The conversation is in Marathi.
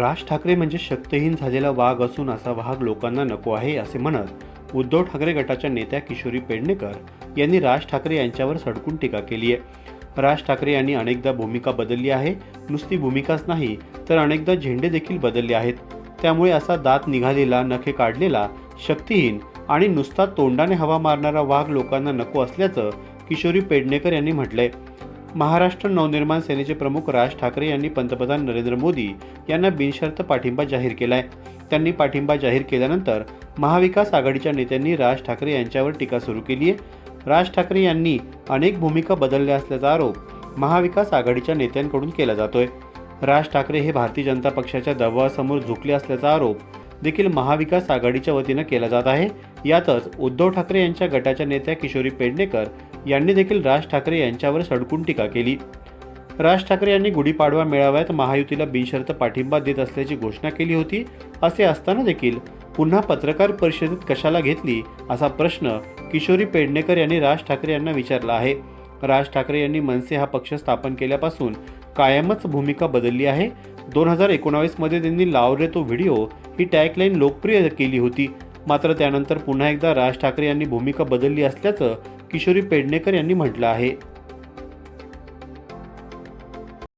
राज ठाकरे म्हणजे शक्तहीन झालेला वाघ असून असा वाघ लोकांना नको आहे असे म्हणत उद्धव ठाकरे गटाच्या नेत्या किशोरी पेडणेकर यांनी राज ठाकरे यांच्यावर सडकून टीका केली आहे. राज ठाकरे यांनी अनेकदा भूमिका बदलली आहे. नुसती भूमिकाच नाही तर अनेकदा झेंडे देखील बदलले आहेत. त्यामुळे असा दात निघालेला नखे काढलेला शक्तिहीन आणि नुसता तोंडाने हवा मारणारा वाघ लोकांना नको असल्याचं किशोरी पेडणेकर यांनी म्हटलंय. महाराष्ट्र नवनिर्माण सेनेचे प्रमुख राज ठाकरे यांनी पंतप्रधान नरेंद्र मोदी यांना बिनशर्त पाठिंबा जाहीर केलाय. त्यांनी पाठिंबा जाहीर केल्यानंतर महाविकास आघाडीच्या नेत्यांनी राज ठाकरे यांच्यावर टीका सुरू केली आहे. राज ठाकरे यांनी अनेक भूमिका बदलल्या असल्याचा आरोप महाविकास आघाडीच्या नेत्यांकडून केला जातोय. राज ठाकरे हे भारतीय जनता पक्षाच्या दबावासमोर झुकले असल्याचा आरोप देखील महाविकास आघाडीच्या वतीनं केला जात आहे. यातच उद्धव ठाकरे यांच्या गटाच्या नेत्या किशोरी पेडणेकर यांनी देखील राज ठाकरे यांच्यावर सडकून टीका केली. राज ठाकरे यांनी गुढीपाडवा मेळाव्यात महायुतीला बिनशर्त पाठिंबा देत असल्याची घोषणा केली होती असे असताना देखील पुन्हा पत्रकार परिषदेत कशाला घेतली असा प्रश्न किशोरी पेडणेकर यांनी राज ठाकरे यांना विचारला आहे. राज ठाकरे यांनी मनसे हा पक्ष स्थापन केल्यापासून कायमच भूमिका बदलली आहे. दोन हजार एकोणावीसमध्ये त्यांनी लावरे तो व्हिडिओ ही टॅगलाईन लोकप्रिय केली होती. मात्र त्यानंतर पुन्हा एकदा राज ठाकरे यांनी भूमिका बदलली असल्याचं किशोरी पेडणेकर यांनी म्हटलं आहे.